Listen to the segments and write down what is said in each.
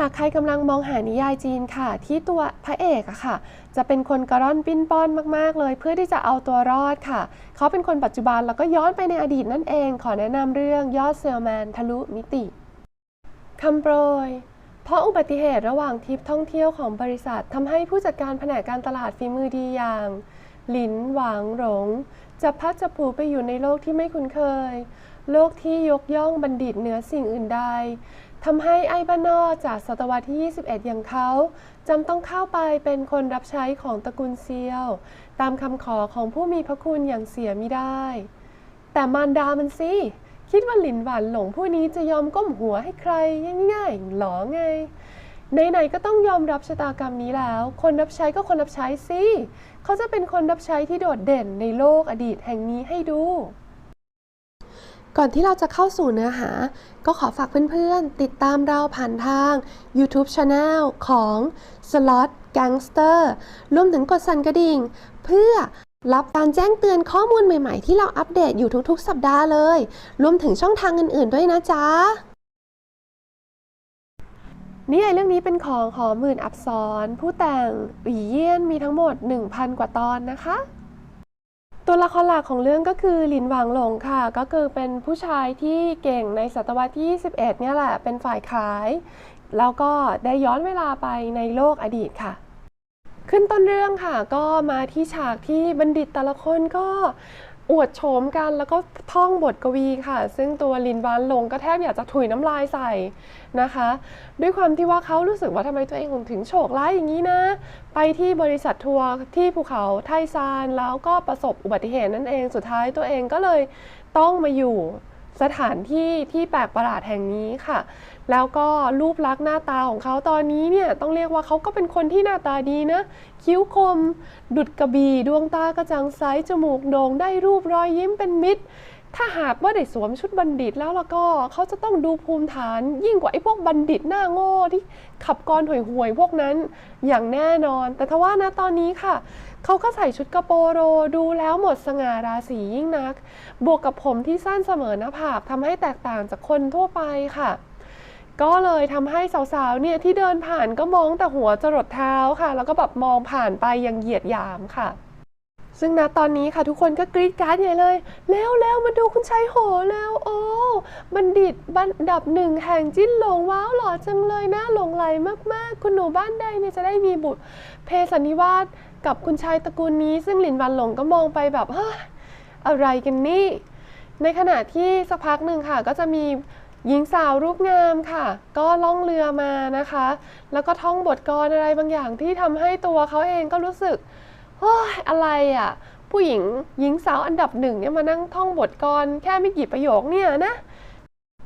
หากใครกำลังมองหานิยายจีนค่ะ ที่ตัวพระเอกอะค่ะ จะเป็นคนกระร่อนปิ้นป้อนมากๆ เลย เพื่อที่จะเอาตัวรอดค่ะ เขาเป็นคนปัจจุบันแล้วก็ย้อนไปในอดีตนั่นเอง ขอแนะนำเรื่องยอดเซลแมนทะลุมิติคำโปรยเพราะอุบัติเหตุระหว่างทริปท่องเที่ยวของบริษัททำให้ผู้จัดการแผนกการตลาดฝีมือดีอย่าง หลินหวางหลงจะพัดจะผูไปอยู่ในโลกที่ไม่คุ้นเคย โลกที่ยกย่องบัณฑิตเหนือสิ่งอื่นใด ทำให้ไอ้บ้านนอจากศตวรรษที่ 21 อย่างเขาจำต้องเข้าไปเป็นคนรับใช้ของตระกูลเซียว ตามคำขอของผู้มีพระคุณอย่างเสียมิได้ แต่มารดามันสิ คิดว่าหลินหวานหลงผู้นี้จะยอมก้มหัวให้ใครง่ายๆหรอไงไหนๆก็ต้องยอมรับชะตากรรมนี้แล้ว คนรับใช้ก็คนรับใช้สิ เขาจะเป็นคนรับใช้ที่โดดเด่นในโลกอดีตแห่งนี้ให้ดู ก่อนที่เราจะเข้าสู่เนื้อหา ก็ขอฝากเพื่อนๆ ติดตามเราผ่านทาง YouTube Channel ของ Slot Gangster รวมถึงกดสั่นกระดิ่ง เพื่อรับการแจ้งเตือนข้อมูลใหม่ๆ ที่เราอัปเดตอยู่ทุกๆ สัปดาห์เลย รวมถึงช่องทางอื่นๆ ด้วยนะจ๊ะนิยายเรื่องนี้เป็นของหอหมื่นอับสรผู้แต่งหวีเยี่ยนมีทั้งหมด 1,000 กว่าตอนนะคะ ตัวละครหลักของเรื่องก็คือหลินหวางหลงค่ะ ก็คือเป็นผู้ชายที่เก่งในศตวรรษที่ 21 เนี่ยแหละ เป็นฝ่ายขาย แล้วก็ได้ย้อนเวลาไปในโลกอดีตค่ะ ขึ้นต้นเรื่องค่ะ ก็มาที่ฉากที่บัณฑิตแต่ละคนก็ อวดโฉมกันแล้วก็ท่องบทกวีค่ะ ซึ่งตัวลินวานลงก็แทบอยากจะถุยน้ำลายใส่นะคะ ด้วยความที่ว่าเขารู้สึกว่าทำไมตัวเองถึงโชคร้ายอย่างนี้นะ ไปที่บริษัททัวร์ที่ภูเขาไทซานแล้วก็ประสบอุบัติเหตุนั่นเองสุดท้ายตัวเองก็เลยต้องมาอยู่สถานที่ที่แปลกประหลาดแห่งนี้ค่ะ แล้วก็รูปลักษณ์หน้าตาของเขาตอนนี้เนี่ยต้องเรียกว่าเขาก็เป็นคนที่หน้าตาดีนะ คิ้วคม ดุดกระบี่ดวงตากระจ่างใสจมูกโด่งได้รูปรอยยิ้มเป็นมิตร ถ้าหากว่าได้สวมชุดบัณฑิตแล้วแล้วก็เขาจะต้องดูภูมิฐาน ยิ่งกว่าไอ้พวกบัณฑิตหน้าโง่ที่ขับกรห่วยๆพวกนั้นอย่างแน่นอน แต่ทว่านะตอนนี้ค่ะเขาก็ใส่ชุดกระโปโรดูแล้วหมดสง่าราศียิ่งนัก บวกกับผมที่สั้นเสมอหน้าผากทำให้แตกต่างจากคนทั่วไปค่ะ ก็เลยทำให้สาวๆ เนี่ยที่เดินผ่านก็มองแต่หัวจรดเท้าค่ะ แล้วก็แบบมองผ่านไปอย่างเหยียดหยามค่ะ ซึ่งณตอนนี้ค่ะทุกคนก็กรี๊ดกราร์ดใหญ่เลย แล้วแล้วมาดูคุณชายโหแล้วโอ้บัณฑิตบัณดับหนึ่งแห่งจิ้นหลงว้าวหล่อจังเลยน่าหลงไหลมากๆ คุณหนูบ้านใดเนี่ยจะได้มีบุตรเพศสันนิวาสกับคุณชายตระกูลนี้ ซึ่งหลินวันหลงก็มองไปแบบเฮ้ยอะไรกันนี่ ในขณะที่สักพักหนึ่งค่ะก็จะมี หญิงสาวรูปงามค่ะ ก็ล่องเรือมานะคะ แล้วก็ท่องบทกลอะไรบางอย่างที่ทำให้ตัวเขาเองก็รู้สึกเฮ้ยอะไรอะ ผู้หญิงหญิงสาวอันดับหนึ่งเนี่ยมานั่งท่องบทกลแค่ไม่กี่ประโยคเนี่ยนะ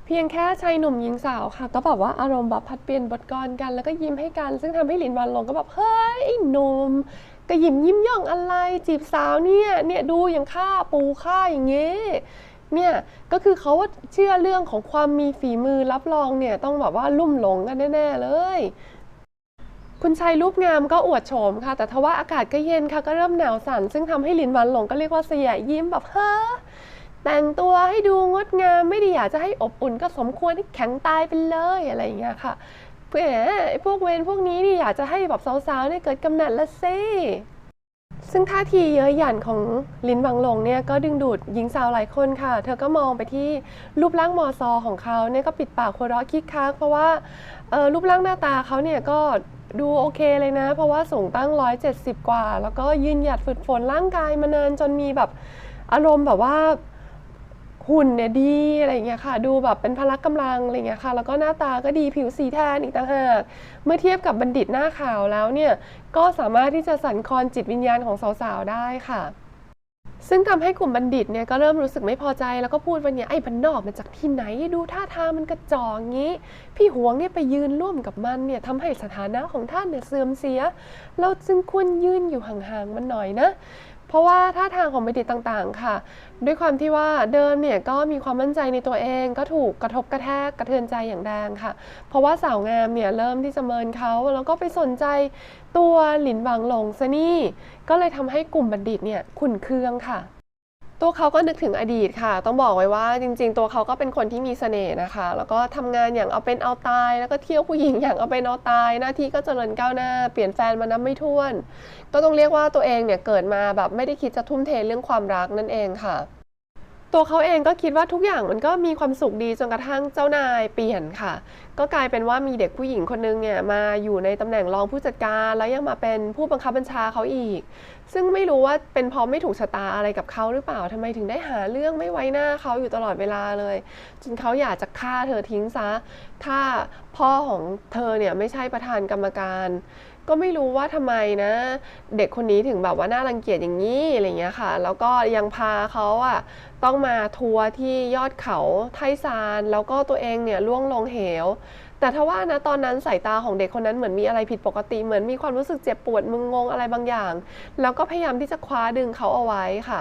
เพียงแค่ชายหนุ่มหญิงสาวค่ะ ก็แบบว่าอารมณ์แบบพัดเปลี่ยนบทกลกัน แล้วก็ยิ้มให้กัน ซึ่งทำให้หลินวันลงก็แบบเฮ้ยไอ้หนุ่มกระยิมยิ้มย่องอะไร จีบสาวเนี่ยเนี่ยดูอย่างข้าปูข้าอย่างเงี้ย เนี่ยก็คือเขาเชื่อเรื่องของความมีฝีมือรับรองเนี่ยต้องแบบว่าลุ่มหลงกันแน่ๆเลยคุณชายรูปงามก็อวดโฉมค่ะ แต่ทว่าอากาศก็เย็นค่ะก็เริ่มหนาวสั่น ซึ่งทำให้หลินวันหลงก็เรียกว่าเสียยิ้มแบบเฮ้อแต่งตัวให้ดูงดงามไม่ได้อยากจะให้อบอุ่นก็สมควรที่แข็งตายไปเลยอะไรอย่างเงี้ยค่ะแหมไอ้พวกเวรพวกนี้นี่อยากจะให้แบบสาวๆเนี่ยเกิดกำเนิดละสิ ซึ่งท่าทีเย้ยหยันของลินวังลงเนี่ยก็ดึงดูดหญิงสาวหลายคนค่ะ เธอก็มองไปที่รูปร่างมอซอของเขาเนี่ยก็ปิดปากหัวเราะคิกคักเพราะว่ารูปร่างหน้าตาเขาเนี่ยก็ดูโอเคเลยนะ เพราะว่าสูงตั้ง 170 กว่า แล้วก็ยืนหยัดฝึกฝนร่างกายมานานจนมีแบบอารมณ์แบบว่า หุ่นเนี่ยดีอะไรเงี้ยค่ะ ดูแบบเป็นพละกำลังอะไรเงี้ยค่ะ แล้วก็หน้าตาก็ดีผิวสีแทนอีกต่างหากเมื่อเทียบกับบัณฑิตหน้าขาวแล้วเนี่ยก็สามารถที่จะสั่นคลอนจิตวิญญาณของสาวๆได้ค่ะซึ่งทำให้กลุ่มบัณฑิตเนี่ยก็เริ่มรู้สึกไม่พอใจแล้วก็พูดว่าเนี่ยไอ้บันนอกมาจากที่ไหนดูท่าทางมันกระจอกงี้ พี่หวงเนี่ยไปยืนร่วมกับมันเนี่ยทำให้สถานะของท่านเนี่ยเสื่อมเสีย เราจึงควรยืนอยู่ห่างๆมันหน่อยนะ เพราะว่าท่าทางของบัณฑิตต่างๆ ค่ะ ด้วยความที่ว่าเดิมเนี่ยก็มีความมั่นใจในตัวเอง ก็ถูกกระทบกระแทกกระเทือนใจอย่างแรงค่ะ เพราะว่าสาวงามเนี่ยเริ่มที่จะเมินเขาแล้วก็ไปสนใจตัวหลินหวังหลงซะนี่ก็เลยทำให้กลุ่มบัณฑิตเนี่ยขุ่นเคืองค่ะ ตัวเขาก็นึกถึงอดีตค่ะ ต้องบอกไว้ว่าจริง ๆ ตัวเขาก็เป็นคนที่มีเสน่ห์นะคะ แล้วก็ทำงานอย่างเอาเป็นเอาตาย แล้วก็เที่ยวผู้หญิงอย่างเอาเป็นเอาตาย หน้าที่ก็เจริญก้าวหน้า เปลี่ยนแฟนมานับไม่ถ้วน ก็ต้องเรียกว่าตัวเองเนี่ยเกิดมาแบบไม่ได้คิดจะทุ่มเทเรื่องความรักนั่นเองค่ะ ตัวเขาเองก็คิดว่าทุกอย่างมันก็มีความสุขดีจนกระทั่งเจ้านายเปลี่ยนค่ะ ก็กลายเป็นว่ามีเด็กผู้หญิงคนนึงเนี่ยมาอยู่ในตำแหน่งรองผู้จัดการ แล้วยังมาเป็นผู้บังคับบัญชาเขาอีก ซึ่งไม่รู้ว่าเป็นเพราะไม่ถูกชะตาอะไรกับเขาหรือเปล่าทำไมถึงได้หาเรื่องไม่ไว้หน้าเขาอยู่ตลอดเวลาเลย จนเขาอยากจะฆ่าเธอทิ้งซะ ถ้าพ่อของเธอเนี่ยไม่ใช่ประธานกรรมการ ก็ไม่รู้ว่าทำไมนะ เด็กคนนี้ถึงแบบว่าน่ารังเกียจอย่างนี้อะไรเงี้ยค่ะ แล้วก็ยังพาเขาอะต้องมาทัวร์ที่ยอดเขาไทซาน แล้วก็ตัวเองเนี่ยล่วงลงเหว แต่ถ้าว่านะตอนนั้นสายตาของเด็กคนนั้นเหมือนมีอะไรผิดปกติเหมือนมีความรู้สึกเจ็บปวดมึงงงอะไรบางอย่าง แล้วก็พยายามที่จะคว้าดึงเขาเอาไว้ค่ะ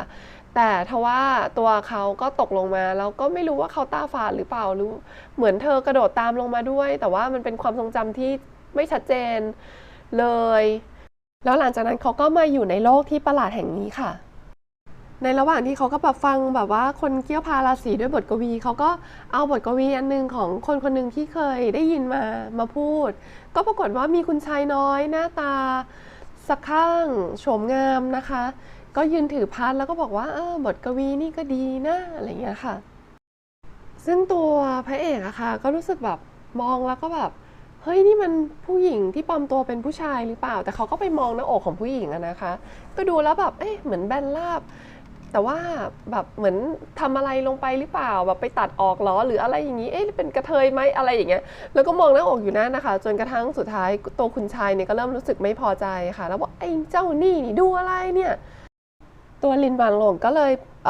แต่ทว่าตัวเขาก็ตกลงมาแล้วก็ไม่รู้ว่าเขาตาฝาดหรือเปล่าหรือเหมือนเธอกระโดดตามลงมาด้วย แต่ว่ามันเป็นความทรงจำที่ไม่ชัดเจน เลย แล้วหลังจากนั้นเขาก็มาอยู่ในโลกที่ประหลาดแห่งนี้ค่ะ ในระหว่างที่เขาก็แบบฟังแบบว่าคนเกี่ยวพาราสีด้วยบทกวี เขาก็เอาบทกวีอันหนึ่งของคนคนหนึ่งที่เคยได้ยินมามาพูด ก็ปรากฏว่ามีคุณชายน้อยหน้าตาสักข้างโฉมงามนะคะ ก็ยืนถือพัดแล้วก็บอกว่าเออบทกวีนี่ก็ดีนะอะไรอย่างเงี้ยค่ะ ซึ่งตัวพระเอกอะค่ะก็รู้สึกแบบมองแล้วก็แบบ เฮ้ยนี่มันผู้หญิงที่ปลอมตัวเป็นผู้ชายหรือเปล่า แต่เขาก็ไปมองหน้าอกของผู้หญิงอะนะคะ ก็ดูแล้วแบบเอ๊ะเหมือนแบนราบ แต่ว่าแบบเหมือนทำอะไรลงไปหรือเปล่าแบบไปตัดออกเหรอหรืออะไรอย่างนี้เอ๊ะเป็นกระเทยไหมอะไรอย่างเงี้ยแล้วก็มองหน้าอกอยู่นั่นนะคะ จนกระทั่งสุดท้ายตัวคุณชายเนี่ยก็เริ่มรู้สึกไม่พอใจค่ะ แล้วบอกไอ้เจ้านี่นี่ดูอะไรเนี่ย ตัวลินบางหลงก็เลยเ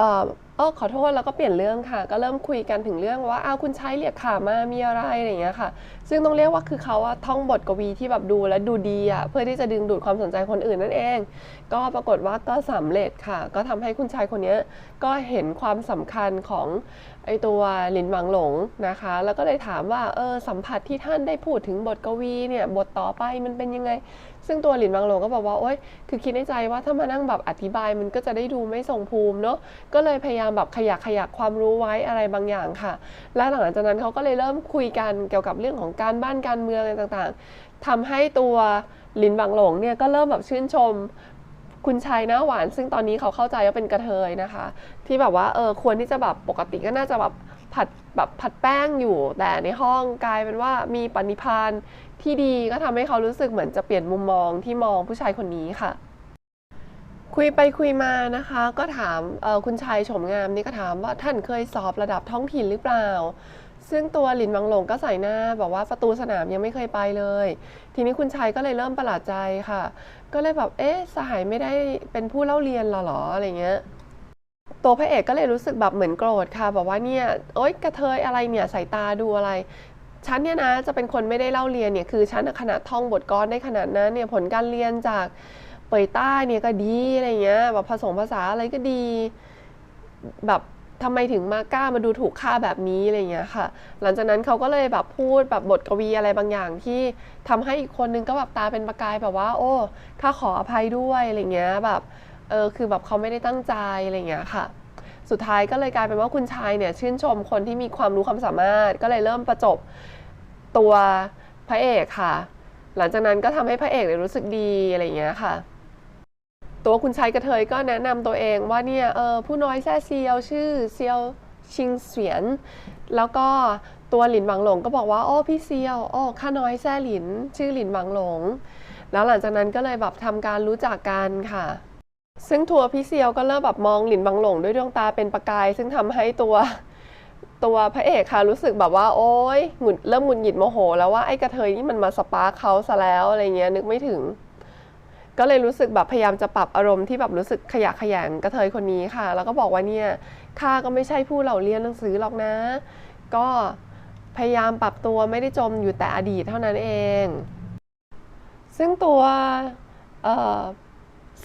ออเอขอโทษแล้วก็เปลี่ยนเรื่องค่ะ ก็เริ่มคุยกันถึงเรื่องว่าอ้าวคุณชายเรียกข่ามามีอะไรอะไรอย่างเงี้ยค่ะ ซึ่งต้องเรียกว่าคือเขาอะท่องบทกวีที่แบบดูและดูดีอะเพื่อที่จะดึงดูดความสนใจคนอื่นนั่นเอง ก็ปรากฏว่าก็สำเร็จค่ะ ก็ทำให้คุณชายคนนี้ก็เห็นความสำคัญของไอตัวหลินหวังหลงนะคะ แล้วก็เลยถามว่าเออสัมผัสที่ท่านได้พูดถึงบทกวีเนี่ยบทต่อไปมันเป็นยังไง ซึ่งตัวหลินหวังหลงก็บอกว่าโอ๊ยคือคิดในใจว่าถ้ามานั่งแบบอธิบายมันก็จะได้ดูไม่ทรงภูมิเนาะก็เลยพยายามแบบขยักขยักความรู้ไว้อะไรบางอย่างค่ะ และหลังจากนั้นเขาก็เลยเริ่มคุยกันเกี่ยวกับเรื่องของการบ้านการเมืองอะไรต่างๆทำให้ตัวหลินหวังหลงเนี่ยก็เริ่มแบบชื่นชมคุณชายหน้าหวาน ซึ่งตอนนี้เขาเข้าใจว่าเป็นกระเทยนะคะ ที่แบบว่าเออควรที่จะแบบปกติก็น่าจะแบบผัดแบบผัดแป้งอยู่ แต่ในห้องกลายเป็นว่ามีปณิพาน ที่ดีก็ทำให้เขารู้สึกเหมือนจะเปลี่ยนมุมมองที่มองผู้ชายคนนี้ค่ะ คุยไปคุยมานะคะ ก็ถามคุณชายโฉมงามนี่ก็ถามว่าท่านเคยสอบระดับท้องถิ่นหรือเปล่า ซึ่งตัวหลินวังหลงก็ใส่หน้าบอกว่าประตูสนามยังไม่เคยไปเลย ทีนี้คุณชายก็เลยเริ่มประหลาดใจค่ะ ก็เลยแบบเอ๊ะสหายไม่ได้เป็นผู้เล่าเรียนหรอหรออะไรเงี้ยตัวพระเอกก็เลยรู้สึกแบบเหมือนโกรธค่ะ บอกว่าเนี่ยโอ๊ยกระเทยอะไรเนี่ยสายตาดูอะไร ฉันเนี่ยนะจะเป็นคนไม่ได้เล่าเรียนเนี่ยคือฉันขนาดท่องบทกลอนได้ขนาดนั้นเนี่ยผลการเรียนจากเปยต้าเนี่ยก็ดีอะไรเงี้ยแบบผสมภาษาอะไรก็ดี แบบทำไมถึงมากล้ามาดูถูกค่าแบบนี้อะไรเงี้ยค่ะ หลังจากนั้นเขาก็เลยแบบพูดแบบบทกวีอะไรบางอย่างที่ทำให้อีกคนนึงก็แบบตาเป็นประกายแบบว่า โอ้ข้าขออภัยด้วยอะไรเงี้ยแบบเออคือแบบเขาไม่ได้ตั้งใจอะไรเงี้ยค่ะ สุดท้ายก็เลยกลายเป็นว่าคุณชายเนี่ยชื่นชมคนที่มีความรู้ความสามารถ ก็เลยเริ่มประจบตัวพระเอกค่ะ หลังจากนั้นก็ทำให้พระเอกเนี่ยรู้สึกดีอะไรอย่างเงี้ยค่ะ ตัวคุณชายกระเทยก็แนะนำตัวเองว่าเนี่ยเออผู้น้อยแซ่เซียวชื่อเซียวชิงเสวียน แล้วก็ตัวหลินหวังหลงก็บอกว่าโอ้พี่เซียวโอ้ข้าน้อยแซ่หลิน ชื่อหลินหวังหลง แล้วหลังจากนั้นก็เลยแบบทำการรู้จักกันค่ะ ซึ่งทัวร์พี่เซียวก็เริ่มแบบมองหลินบังหลงด้วยดวงตาเป็นประกาย ซึ่งทำให้ตัวตัวพระเอกค่ะรู้สึกแบบว่า โอ๊ยหงุดเริ่มหงุดหงิดโมโห แล้วว่าไอ้กระเทยนี่มันมาสปาร์เขาซะแล้วอะไรเงี้ยนึกไม่ถึง ก็เลยรู้สึกแบบพยายามจะปรับอารมณ์ที่แบบรู้สึกขยะขยงกระเทยคนนี้ค่ะ แล้วก็บอกว่าเนี่ยข้าก็ไม่ใช่ผู้เหล่าเรียนหนังสือหรอกนะ ก็พยายามปรับตัวไม่ได้จมอยู่แต่อดีตเท่านั้นเอง ซึ่งตัวเอ่อ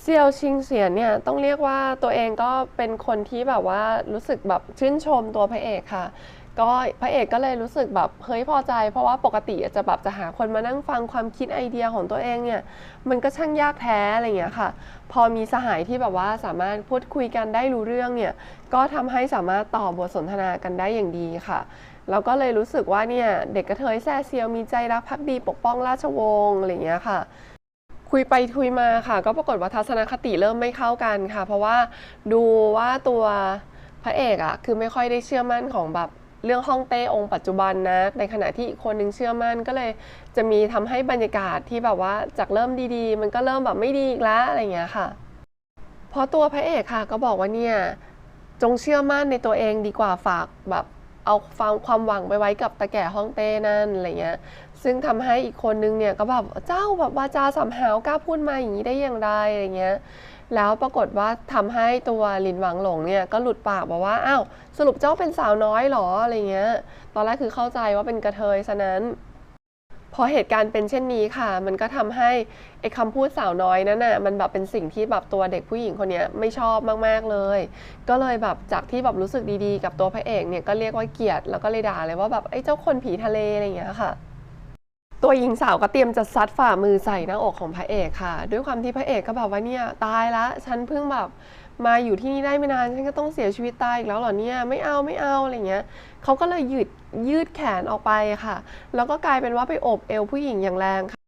เซียวชิงเสียนเนี่ยต้องเรียกว่าตัวเองก็เป็นคนที่แบบว่ารู้สึกแบบชื่นชมตัวพระเอกค่ะ ก็พระเอกก็เลยรู้สึกแบบเฮ้ยพอใจ เพราะว่าปกติจะแบบจะหาคนมานั่งฟังความคิดไอเดียของตัวเองเนี่ยมันก็ช่างยากแท้อะไรอย่างเงี้ยค่ะ พอมีสหายที่แบบว่าสามารถพูดคุยกันได้รู้เรื่องเนี่ยก็ทำให้สามารถต่อบทสนทนากันได้อย่างดีค่ะแล้วก็เลยรู้สึกว่าเนี่ยเด็กกระเทยแซ่เซียวมีใจรักภักดีปกป้องราชวงศ์อะไรอย่างเงี้ยค่ะ คุยไปคุยมาค่ะ ก็ปรากฏว่าทัศนคติเริ่มไม่เข้ากันค่ะ เพราะว่าดูว่าตัวพระเอกอะคือไม่ค่อยได้เชื่อมั่นของแบบเรื่องฮ่องเต้องค์ปัจจุบันนะ ในขณะที่อีกคนนึงเชื่อมั่นก็เลยจะมีทำให้บรรยากาศที่แบบว่าจากเริ่มดีๆ มันก็เริ่มแบบไม่ดีอีกแล้วอะไรอย่างเงี้ยค่ะ เพราะตัวพระเอกค่ะ ก็บอกว่าเนี่ยจงเชื่อมั่นในตัวเองดีกว่าฝากแบบเอาความความหวังไปไว้กับตาแก่ฮ่องเต้นั่นอะไรเงี้ย ซึ่งทำให้อีกคนนึงเนี่ยก็แบบเจ้าแบบวาจาสำหาวกล้าพูดมาอย่างนี้ได้อย่างไรอะไรเงี้ยแล้วปรากฏว่าทำให้ตัวลินหวังหลงเนี่ยก็หลุดปากบอกว่าอ้าวสรุปเจ้าเป็นสาวน้อยเหรออะไรเงี้ย ตอนแรกคือเข้าใจว่าเป็นกระเทยซะนั้นพอเหตุการณ์เป็นเช่นนี้ค่ะ มันก็ทำให้ไอ้คำพูดสาวน้อยนั้นน่ะ มันแบบเป็นสิ่งที่แบบตัวเด็กผู้หญิงคนนี้ไม่ชอบมากๆเลย ก็เลยแบบจากที่แบบรู้สึกดีๆ กับตัวพระเอกเนี่ยก็เรียกว่าเกลียดแล้วก็เลยด่าเลยว่าแบบไอ้เจ้าคนผีทะเลอะไรอย่างเงี้ยค่ะ ตัวหญิงสาวก็เตรียมจะซัดฝ่ามือใส่หน้าอกของพระเอกค่ะ ด้วยความที่พระเอกก็แบบว่าเนี่ยตายละฉันเพิ่งแบบมาอยู่ที่นี่ได้ไม่นานฉันก็ต้องเสียชีวิตตายอีกแล้วเหรอเนี่ยไม่เอาไม่เอาอะไรเงี้ยเขาก็เลยยืดยืดแขนออกไปค่ะ แล้วก็กลายเป็นว่าไปโอบเอวผู้หญิงอย่างแรงค่ะ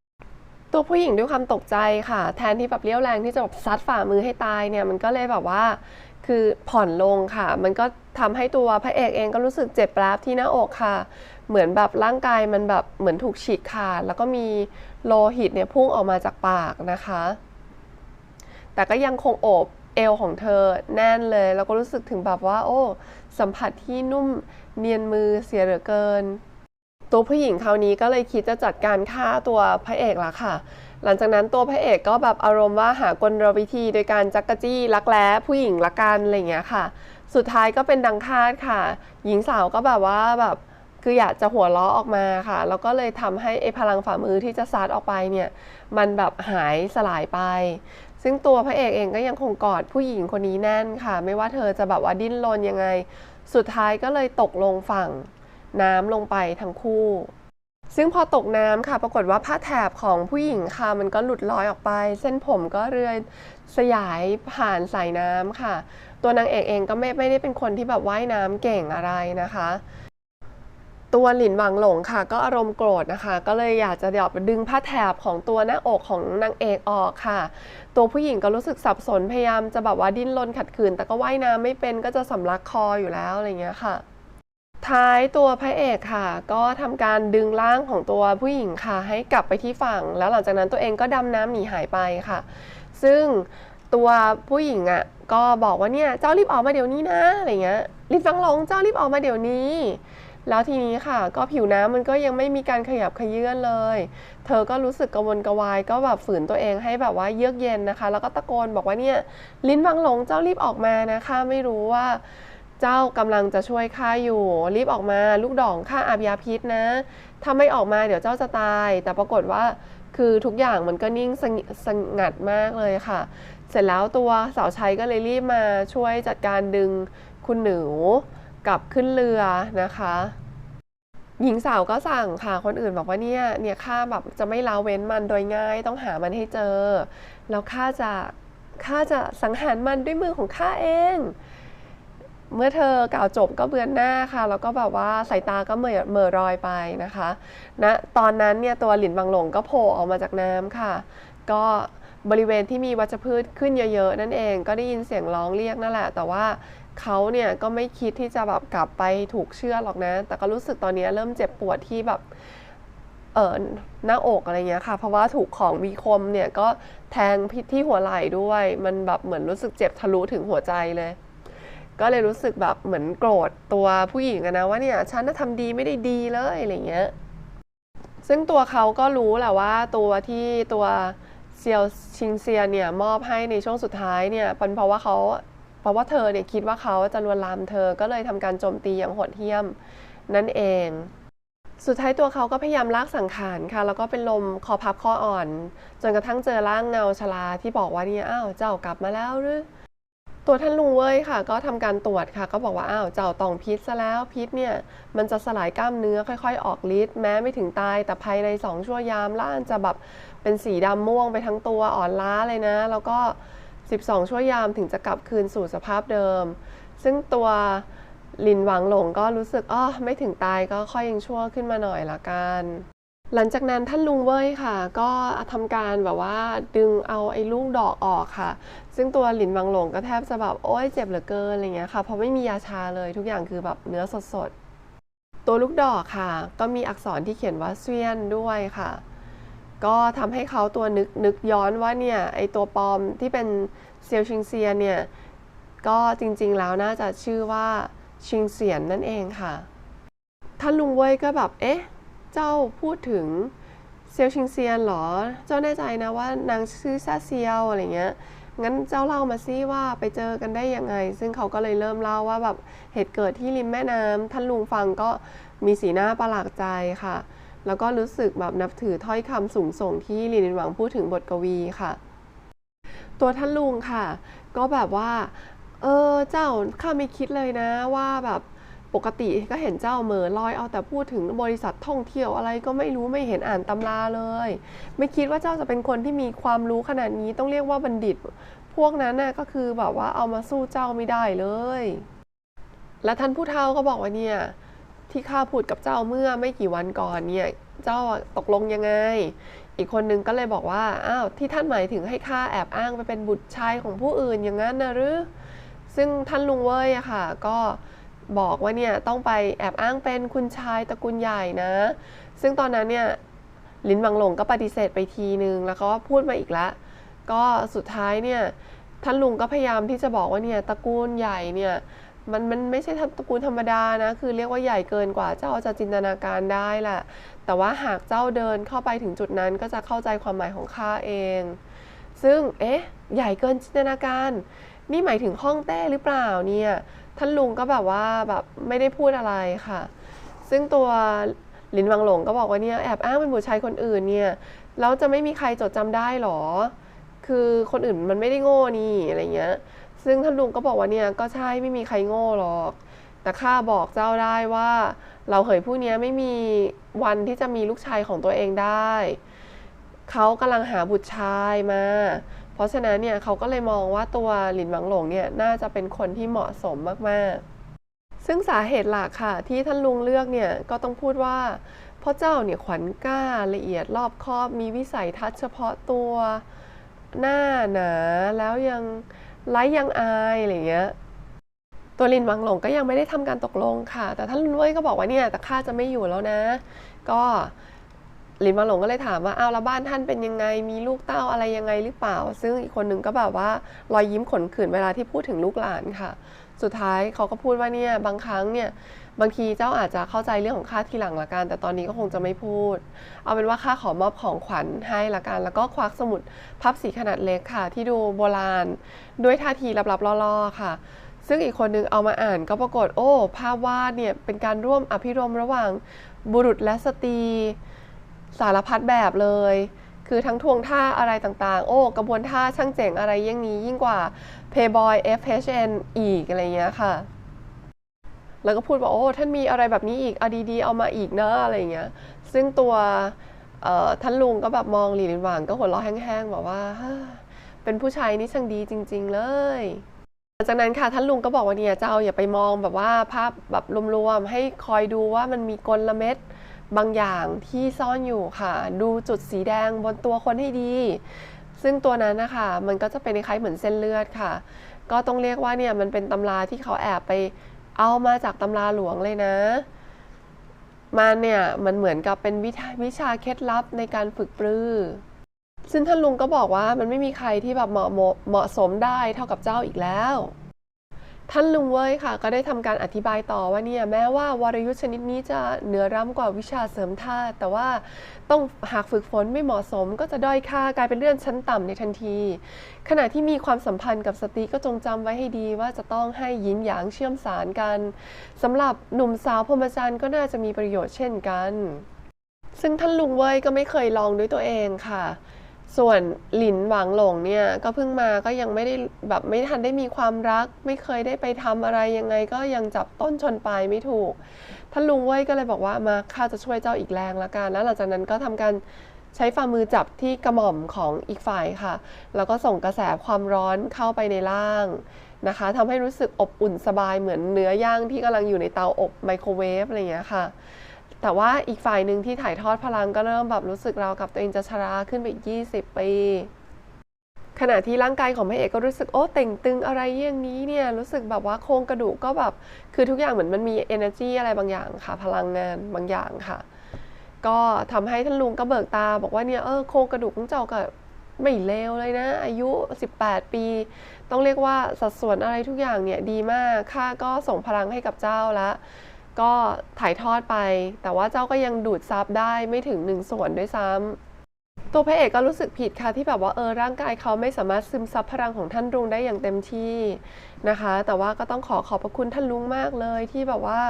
ตัวผู้หญิงด้วยความตกใจค่ะ แทนที่แบบเลี้ยวแรงที่จะแบบซัดฝ่ามือให้ตายเนี่ยมันก็เลยแบบว่า คือผ่อนลงค่ะ มันก็ทำให้ตัวพระเอกเองก็รู้สึกเจ็บแป๊บที่หน้าอกค่ะ เหมือนแบบร่างกายมันแบบเหมือนถูกฉีกขาด แล้วก็มีโลหิตเนี่ยพุ่งออกมาจากปากนะคะ แต่ก็ยังคงโอบเอวของเธอแน่นเลย แล้วก็รู้สึกถึงแบบว่า โอ้ สัมผัสที่นุ่มเนียนมือเสียเหลือเกิน ตัวผู้หญิงคราวนี้ก็เลยคิดจะจัดการฆ่าตัวพระเอกละค่ะ หลังจากนั้นตัวพระเอกก็แบบอารมณ์ว่าหากลวิธีโดยการจักกะจี้ลักแร้ผู้หญิงละกันอะไรอย่างเงี้ยค่ะ สุดท้ายก็เป็นดังคาดค่ะ หญิงสาวก็แบบว่าแบบคืออยากจะหัวเราะออกมาค่ะ แล้วก็เลยทำให้ไอ้พลังฝ่ามือที่จะซัดออกไปเนี่ยมันแบบหายสลายไป ซึ่งตัวพระเอกเองก็ยังคงกอดผู้หญิงคนนี้แน่นค่ะ ไม่ว่าเธอจะแบบว่าดิ้นรนยังไง สุดท้ายก็เลยตกลงฝั่งน้ำลงไปทั้งคู่ ซึ่งพอตกน้ำค่ะ ปรากฏว่าผ้าแถบของผู้หญิงค่ะ มันก็หลุดลอยออกไป เส้นผมก็เรื่อยสยายผ่านสายน้ำค่ะ ตัวนางเอกเองก็ไม่ไม่ได้เป็นคนที่แบบว่ายน้ำเก่งอะไรนะคะ ตัวหลินหวังหลงค่ะ ก็อารมณ์โกรธนะคะ ก็เลยอยากจะเดี๋ยวดึงผ้าแถบของตัวหน้าอกของนางเอกออกค่ะ ตัวผู้หญิงก็รู้สึกสับสนพยายามจะแบบว่าดิ้นรนขัดขืน แต่ก็ว่ายน้ำไม่เป็นก็จะสำลักคออยู่แล้วอะไรเงี้ยค่ะ ท้ายตัวพระเอกค่ะ ก็ทำการดึงร่างของตัวผู้หญิงค่ะ ให้กลับไปที่ฝั่ง แล้วหลังจากนั้นตัวเองก็ดำน้ำหนีหายไปค่ะ ซึ่งตัวผู้หญิงอะก็บอกว่าเนี่ยเจ้ารีบออกมาเดี๋ยวนี้นะอะไรเงี้ยรีบฟังลงเจ้ารีบออกมาเดี๋ยวนี้ แล้วทีนี้ค่ะ ก็ผิวน้ำมันก็ยังไม่มีการขยับขยื่นเลย เธอก็รู้สึกกระวนกระวายก็แบบฝืนตัวเองให้แบบว่าเยือกเย็นนะคะ แล้วก็ตะโกนบอกว่าเนี่ยลิ้นวังหลงเจ้ารีบออกมานะคะ ไม่รู้ว่า เจ้ากำลังจะช่วยข้าอยู่ รีบออกมาลูกดองข้าอาบยาพิษนะ ถ้าไม่ออกมาเดี๋ยวเจ้าจะตาย แต่ปรากฏว่าคือทุกอย่างมันก็นิ่งสงสงัดมากเลยค่ะ เสร็จแล้วตัวสาวใช้ก็เลยรีบมาช่วยจัดการดึงคุณหนูกลับขึ้นเรือนะคะ หญิงสาวก็สั่งค่ะ คนอื่นบอกว่าเนี่ยเนี่ยข้าแบบจะไม่ละเว้นมันโดยง่ายต้องหามันให้เจอ แล้วข้าจะข้าจะสังหารมันด้วยมือของข้าเอง เมื่อเธอกล่าวจบก็เบือนหน้าค่ะ แล้วก็แบบว่าสายตาก็เหม่อเหม่อรอยไปนะคะณนะตอนนั้นเนี่ยตัวหลินบางหลงก็โผล่ออกมาจากน้ำค่ะ ก็บริเวณที่มีวัชพืชขึ้นเยอะ ๆ นั่นเองก็ได้ยินเสียงร้องเรียกนั่นแหละ แต่ว่าเขาเนี่ยก็ไม่คิดที่จะแบบกลับไปถูกเชื่อหรอกนะ แต่ก็รู้สึกตอนนี้เริ่มเจ็บปวดที่แบบเออหน้าอกอะไรเงี้ยค่ะ เพราะว่าถูกของมีคมเนี่ยก็แทงพิษที่หัวไหล่ด้วย มันแบบเหมือนรู้สึกเจ็บทะลุถึงหัวใจเลย ก็เลยรู้สึกแบบเหมือนโกรธตัวผู้หญิงนะว่าเนี่ยฉันน่ะทำดีไม่ได้ดีเลยอะไรเงี้ยซึ่งตัวเขาก็รู้แหละว่าตัวที่ตัวเซียวชิงเซียเนี่ยมอบให้ในช่วงสุดท้ายเนี่ยเป็นเพราะว่าเขาเพราะว่าเธอเนี่ยคิดว่าเขาจะลวนลามเธอก็เลยทำการโจมตีอย่างโหดเหี้ยมนั่นเอง สุดท้ายตัวเขาก็พยายามลากสังขารค่ะ แล้วก็เป็นลมคอพับคออ่อน จนกระทั่งเจอร่างเงาชลาที่บอกว่าเนี่ยอ้าวเจ้ากลับมาแล้วหรือ ตัวท่านลุงเว้ยค่ะ ก็ทำการตรวจค่ะ ก็บอกว่าอ้าวเจ้าตองพิษซะแล้วพิษเนี่ย มันจะสลายกล้ามเนื้อค่อย ๆ ออกฤทธิ์แม้ไม่ถึงตาย แต่ภายใน2ชั่วยามล่านจะแบบเป็นสีดำม่วงไปทั้งตัวอ่อนล้าเลยนะ แล้วก็ 12 ชั่วยามถึงจะกลับคืนสู่สภาพเดิม ซึ่งตัวลินหวังหลงก็รู้สึกอ๋อไม่ถึงตายก็ค่อยยังชั่วขึ้นมาหน่อยละกัน หลังจากนั้นท่านลุงเว้ยค่ะ ก็ทำการแบบว่าดึงเอาไอ้ลูกดอกออกค่ะ ซึ่งตัวหลินวังหลงก็แทบจะแบบโอ๊ยเจ็บเหลือเกินอะไรเงี้ยค่ะเพราะไม่มียาชาเลยทุกอย่างคือแบบเนื้อสดๆ ตัวลูกดอกค่ะ ก็มีอักษรที่เขียนว่าเซียนด้วยค่ะ ก็ทำให้เขาตัวนึกนึกย้อนว่าเนี่ยไอตัวปลอมที่เป็นเซียวชิงเซียนเนี่ยก็จริงๆแล้วน่าจะชื่อว่าชิงเสียนนั่นเองค่ะท่านลุงเว้ยก็แบบเอ๊ะ เจ้าพูดถึงเซียวชิงเซียนเหรอ เจ้าแน่ใจนะว่านางชื่อซาเซียวอะไรเงี้ย งั้นเจ้าเล่ามาซิว่าไปเจอกันได้ยังไง ซึ่งเขาก็เลยเริ่มเล่าว่าแบบเหตุเกิดที่ริมแม่น้ำท่านลุงฟังก็มีสีหน้าประหลาดใจค่ะ แล้วก็รู้สึกแบบนับถือถ้อยคำสูงส่งที่ลินหวังพูดถึงบทกวีค่ะ ตัวท่านลุงค่ะ ก็แบบว่า เออเจ้าข้าไม่คิดเลยนะว่าแบบ ปกติก็เห็นเจ้าเม่อลอยเอาแต่พูดถึงบริษัทท่องเที่ยวอะไรก็ไม่รู้ไม่เห็นอ่านตำราเลย ไม่คิดว่าเจ้าจะเป็นคนที่มีความรู้ขนาดนี้ต้องเรียกว่าบัณฑิต พวกนั้นน่ะก็คือแบบว่าเอามาสู้เจ้าไม่ได้เลย และท่านผู้เฒ่าก็บอกว่าเนี่ยที่ข้าพูดกับเจ้าเมื่อไม่กี่วันก่อนเนี่ยเจ้าตกลงยังไง อีกคนนึงก็เลยบอกว่าอ้าวที่ท่านหมายถึงให้ข้าแอบอ้างไปเป็นบุตรชายของผู้อื่นอย่างนั้นนะหรือซึ่งท่านลุงเว้ยอะค่ะ ก็ บอกว่าเนี่ยต้องไปแอบอ้างเป็นคุณชายตระกูลใหญ่นะ ซึ่งตอนนั้นเนี่ยลินวังหลงก็ปฏิเสธไปทีนึงแล้วก็พูดมาอีกแล้วก็สุดท้ายเนี่ยท่านลุงก็พยายามที่จะบอกว่าเนี่ยตระกูลใหญ่เนี่ยมันมันไม่ใช่ตระกูลธรรมดานะ คือเรียกว่าใหญ่เกินกว่าเจ้าจะจินตนาการได้แหละแต่ว่าหากเจ้าเดินเข้าไปถึงจุดนั้นก็จะเข้าใจความหมายของข้าเอง ซึ่งเอ๊ะ ใหญ่เกินจินตนาการ นี่หมายถึงห้องเต้หรือเปล่าเนี่ย ท่านลุงก็แบบว่าแบบไม่ได้พูดอะไรค่ะ ซึ่งตัวหลินวังหลงก็บอกว่าเนี่ยแอบอ้างเป็นบุตรชายคนอื่นเนี่ยแล้วจะไม่มีใครจดจำได้หรอ คือคนอื่นมันไม่ได้โง่นี่อะไรเงี้ย ซึ่งท่านลุงก็บอกว่าเนี่ยก็ใช่ไม่มีใครโง่หรอก แต่ข้าบอกเจ้าได้ว่า เราเหยผู้นี้ไม่มีวันที่จะมีลูกชายของตัวเองได้ เขากำลังหาบุตรชายมา เพราะฉะนั้นเนี่ยเขาก็เลยมองว่าตัวหลินหวังหลงเนี่ยน่าจะเป็นคนที่เหมาะสมมากๆ ซึ่งสาเหตุหลักค่ะที่ท่านลุงเลือกเนี่ยก็ต้องพูดว่าเพราะเจ้าเนี่ยขวัญกล้าละเอียดรอบคอบมีวิสัยทัศน์เฉพาะตัวหน้าหนาแล้วยังไร้ยังอายอะไรเงี้ยตัวลินวังหลงก็ยังไม่ได้ทำการตกลงค่ะ แต่ท่านลุนเว่ยก็บอกว่าเนี่ยแต่ข้าจะไม่อยู่แล้วนะ ก็ ลินวังหลงก็เลยถามว่าอ้าวแล้วบ้านท่านเป็นยังไง มีลูกเต้าอะไรยังไงหรือเปล่า ซึ่งอีกคนหนึ่งก็แบบว่ารอยยิ้มขนขื่นเวลาที่พูดถึงลูกหลานค่ะ สุดท้ายเขาก็พูดว่าเนี่ยบางครั้งเนี่ยบางทีเจ้าอาจจะเข้าใจเรื่องของข้าทีหลังละกัน แต่ตอนนี้ก็คงจะไม่พูด เอาเป็นว่าข้าขอมอบของขวัญให้ละกัน แล้วก็ควักสมุดพับสีขนาดเล็กค่ะ ที่ดูโบราณ ด้วยท่าทีลับๆล่อๆค่ะ ซึ่งอีกคนนึงเอามาอ่านก็ปรากฏโอ้ ภาพวาดเนี่ยเป็นการร่วมอภิรมระหว่างบุรุษและสตรี สารพัดแบบเลย คือทั้งทวงท่าอะไรต่างๆ โอ้กระบวนท่าช่างเจ๋งอะไรยิ่งนี้ยิ่งกว่า Playboy FHN อีกอะไรเงี้ยค่ะ แล้วก็พูดว่า โอ้ ท่านมีอะไรแบบนี้อีกเอาดีๆ เอามาอีกนะอะไรเงี้ย ซึ่งตัวท่านลุงก็แบบมองหลีหลินหวางก็หัวเราะแห้งๆ บอกว่าเฮ้อเป็นผู้ชายนี่ช่างดีจริง ๆ เลยหลังจากนั้นค่ะท่านลุงก็บอกว่าเนี่ยเจ้าอย่าไปมองแบบว่าภาพแบบรวมๆให้คอยดูว่ามันมีกลเม็ด บางอย่างที่ซ่อนอยู่ค่ะ ดูจุดสีแดงบนตัวคนให้ดี ซึ่งตัวนั้นนะคะมันก็จะเป็นคล้ายเหมือนเส้นเลือดค่ะ ก็ต้องเรียกว่าเนี่ยมันเป็นตำราที่เขาแอบไปเอามาจากตำราหลวงเลยนะ มันเนี่ยมันเหมือนกับเป็นวิชาวิชาเคล็ดลับในการฝึกปรือ ซึ่งท่านลุงก็บอกว่ามันไม่มีใครที่แบบเหมาะเหมาะสมได้เท่ากับเจ้าอีกแล้ว ท่านลุงเว้ยค่ะ ก็ได้ทำการอธิบายต่อว่าเนี่ยแม้ว่าวรยุทธ์ชนิดนี้จะเหนือล้ำกว่าวิชาเสริมธาตุแต่ว่าต้องหากฝึกฝนไม่เหมาะสม ก็จะด้อยค่ากลายเป็นเลื่อนชั้นต่ำในทันที ขณะที่มีความสัมพันธ์กับสตรีก็จงจำไว้ให้ดีว่าจะต้องให้ยินหยางเชื่อมสารกันสำหรับหนุ่มสาวพรหมจรรย์ก็น่าจะมีประโยชน์เช่นกัน ซึ่งท่านลุงเว้ยก็ไม่เคยลองด้วยตัวเองค่ะ ส่วนหลินหวังหลงเนี่ยก็เพิ่งมาก็ยังไม่ได้แบบไม่ทันได้มีความรัก ไม่เคยได้ไปทำอะไรยังไงก็ยังจับต้นชนปลายไม่ถูกท่านลุงเว้ยก็เลยบอกว่ามาข้าจะช่วยเจ้าอีกแรงละกันแล้วหลังจากนั้นก็ทำการใช้ฝ่ามือจับที่กระหม่อมของอีกฝ่ายค่ะ แล้วก็ส่งกระแสความร้อนเข้าไปในร่างนะคะทำให้รู้สึกอบอุ่นสบายเหมือนเนื้อย่างที่กำลังอยู่ในเตาอบไมโครเวฟอะไรอย่างเงี้ยค่ะ แต่ว่าอีกฝ่ายหนึ่งที่ถ่ายทอดพลังก็เริ่มแบบรู้สึกเรากับตัวเองจะชราขึ้นไปอีก 20 ปีขณะที่ร่างกายของพระเอกก็รู้สึกโอ้เต่งตึงอะไรอย่างนี้เนี่ยรู้สึกแบบว่าโครงกระดูกก็แบบคือทุกอย่างเหมือนมันมี energy อะไรบางอย่างค่ะ พลังงานบางอย่างค่ะ ก็ทำให้ท่านลุงก็เบิกตา บอกว่าเนี่ยเออโครงกระดูกของเจ้าก็ไม่เลวเลยนะ อายุ 18 ปี ต้องเรียกว่าสัดส่วนอะไรทุกอย่างเนี่ยดีมากข้าก็ส่งพลังให้กับเจ้าแล้ว ก็ถ่ายทอดไป แต่ว่าเจ้าก็ยังดูดซับได้ไม่ถึงหนึ่งส่วนด้วยซ้ำตัวพระเอกก็รู้สึกผิดค่ะที่แบบว่าเออร่างกายเขาไม่สามารถซึมซับพลังของท่านลุงได้อย่างเต็มที่นะคะ แต่ว่าก็ต้องขอขอบพระคุณท่านลุงมากเลยที่แบบว่า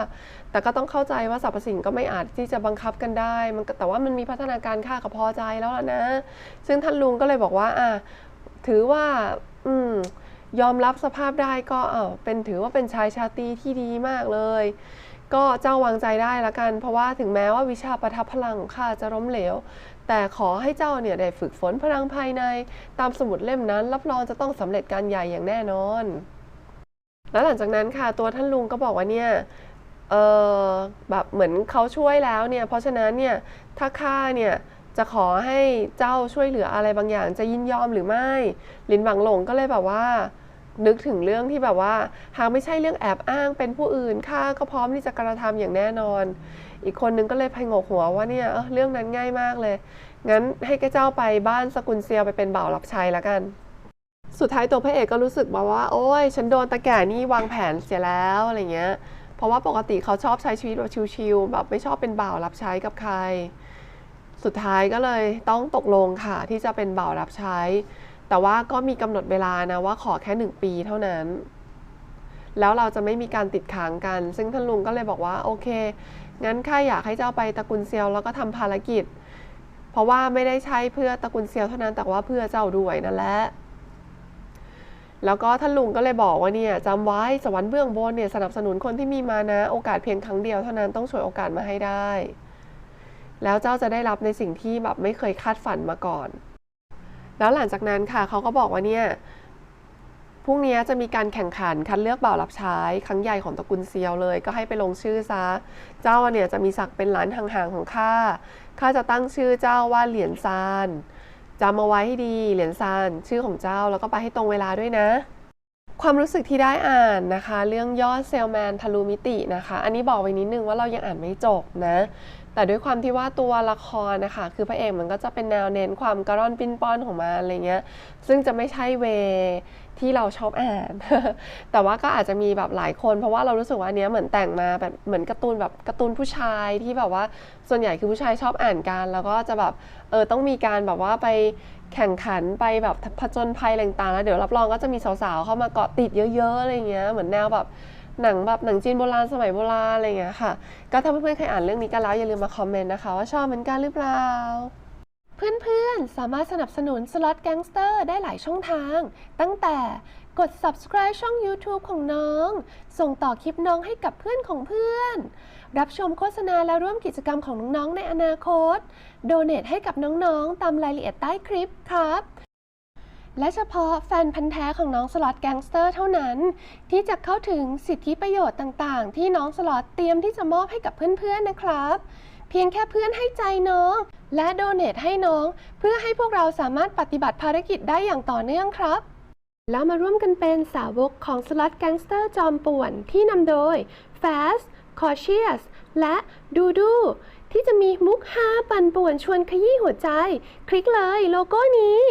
แต่ก็ต้องเข้าใจว่าสรรพสิ่งก็ไม่อาจที่จะบังคับกันได้มันแต่ว่ามันมีพัฒนาการค่าก็พอใจแล้วล่ะนะ ซึ่งท่านลุงก็เลยบอกว่าอะถือว่า อืมยอมรับสภาพได้ก็เออเป็นถือว่าเป็นชายชาตรีที่ดีมากเลย ก็เจ้าวางใจได้ละกัน เพราะว่าถึงแม้ว่าวิชาประทับพลังของข้าจะล้มเหลว แต่ขอให้เจ้าเนี่ยได้ฝึกฝนพลังภายใน ตามสมุดเล่มนั้น รับรองจะต้องสำเร็จการใหญ่อย่างแน่นอน แล้วหลังจากนั้นค่ะตัวท่านลุงก็บอกว่าเนี่ยเออแบบเหมือนเขาช่วยแล้วเนี่ย เพราะฉะนั้นเนี่ยถ้าข้าเนี่ยจะขอให้เจ้าช่วยเหลืออะไรบางอย่างจะยินยอมหรือไม่ ลินหวังหลงก็เลยแบบว่า นึกถึงเรื่องที่แบบว่า หากไม่ใช่เรื่องแอบอ้างเป็นผู้อื่นข้าก็พร้อมที่จะกระทำอย่างแน่นอน อีกคนนึงก็เลยพงกหัวว่าเนี่ยเออเรื่องนั้นง่ายมากเลย งั้นให้แกเจ้าไปบ้านสกุลเซียวไปเป็นบ่าวรับใช้แล้วกัน สุดท้ายตัวพระเอกก็รู้สึกมาว่า โอ้ยฉันโดนตะแก่นี่วางแผนเสียแล้วอะไรเงี้ย เพราะว่าปกติเขาชอบใช้ชีวิตแบบชิลๆแบบไม่ชอบเป็นบ่าวรับใช้กับใคร สุดท้ายก็เลยต้องตกลงค่ะที่จะเป็นบ่าวรับใช้ แต่ว่าก็มีกำหนดเวลานะว่าขอแค่หนึ่งปีเท่านั้น แล้วเราจะไม่มีการติดค้างกัน ซึ่งท่านลุงก็เลยบอกว่าโอเค งั้นข้าอยากให้เจ้าไปตระกูลเซียวแล้วก็ทำภารกิจ เพราะว่าไม่ได้ใช้เพื่อตระกูลเซียวเท่านั้นแต่ว่าเพื่อเจ้าด้วยนั่นแหละแล้วก็ท่านลุงก็เลยบอกว่าเนี่ยจำไว้สวรรค์เบื้องบนเนี่ยสนับสนุนคนที่มีมานะโอกาสเพียงครั้งเดียวเท่านั้นต้องฉวยโอกาสมาให้ได้ แล้วเจ้าจะได้รับในสิ่งที่แบบไม่เคยคาดฝันมาก่อน แล้วหลังจากนั้นค่ะเขาก็บอกว่าเนี่ยพรุ่งนี้จะมีการแข่งขันคัดเลือกบ่าวรับใช้ครั้งใหญ่ของตระกูลเซียวเลย ก็ให้ไปลงชื่อซะ เจ้าเนี่ยจะมีศักดิ์เป็นหลานห่างๆของข้าข้าจะตั้งชื่อเจ้าว่าเหรียญซานจำเอาไว้ให้ดีเหรียญซานชื่อของเจ้าแล้วก็ไปให้ตรงเวลาด้วยนะ ความรู้สึกที่ได้อ่านนะคะ เรื่องยอดเซลแมนทะลุมิตินะคะ อันนี้บอกไว้นิดนึงว่าเรายังอ่านไม่จบนะ แต่ด้วยความที่ว่าตัวละครนะคะ คือพระเอกมันก็จะเป็นแนวเน้นความกระร่อนปิ้นป้อนของมันอะไรเงี้ย ซึ่งจะไม่ใช่เวที่เราชอบอ่าน แต่ว่าก็อาจจะมีแบบหลายคน เพราะว่าเรารู้สึกว่าเนี้ยเหมือนแต่งมาแบบเหมือนการ์ตูนแบบการ์ตูนผู้ชายที่แบบว่าส่วนใหญ่คือผู้ชายชอบอ่านกัน แล้วก็จะแบบเออต้องมีการแบบว่าไปแข่งขันไปแบบผจญภัยต่างๆแล้วเดี๋ยวรับรองก็จะมีสาวๆเข้ามาเกาะติดเยอะๆอะไรเงี้ยเหมือนแนวแบบ หนังแบบหนังจีนโบราณสมัยโบราณอะไรเงี้ยค่ะ ก็ถ้าเพื่อนๆเคยอ่านเรื่องนี้กันแล้วอย่าลืมมาคอมเมนต์นะคะว่าชอบเหมือนกันหรือเปล่าเพื่อนๆ สามารถสนับสนุนสล็อตแก๊งสเตอร์ได้หลายช่องทาง ตั้งแต่กด subscribe ช่อง YouTube ของน้อง ส่งต่อคลิปน้องให้กับเพื่อนของเพื่อน รับชมโฆษณาและร่วมกิจกรรมของน้องๆ ในอนาคต โดเน a t ให้กับน้องๆ ตามรายละเอียดใต้คลิปครับ และเฉพาะแฟนพันธ์แท้ของน้องสล็อตแก๊งสเตอร์เท่านั้น ที่จะเข้าถึงสิทธิประโยชน์ต่างๆ ที่น้องสล็อตเตรียมที่จะมอบให้กับเพื่อนๆนะครับ เพียงแค่เพื่อนให้ใจน้อง และโดเน a t ให้น้อง เพื่อให้พวกเราสามารถปฏิบัติภารกิจได้อย่างต่อเนื่องครับแล้วมาร่วมกันเป็นสาวกของสล็อตแก๊งสเตอร์จอมป่วนที่นำโดย Fast Cautious และดูดูที่จะมีมุกฮาปั่นป่วนชวนขยี้หัวใจ คลิกเลยโลโก้นี้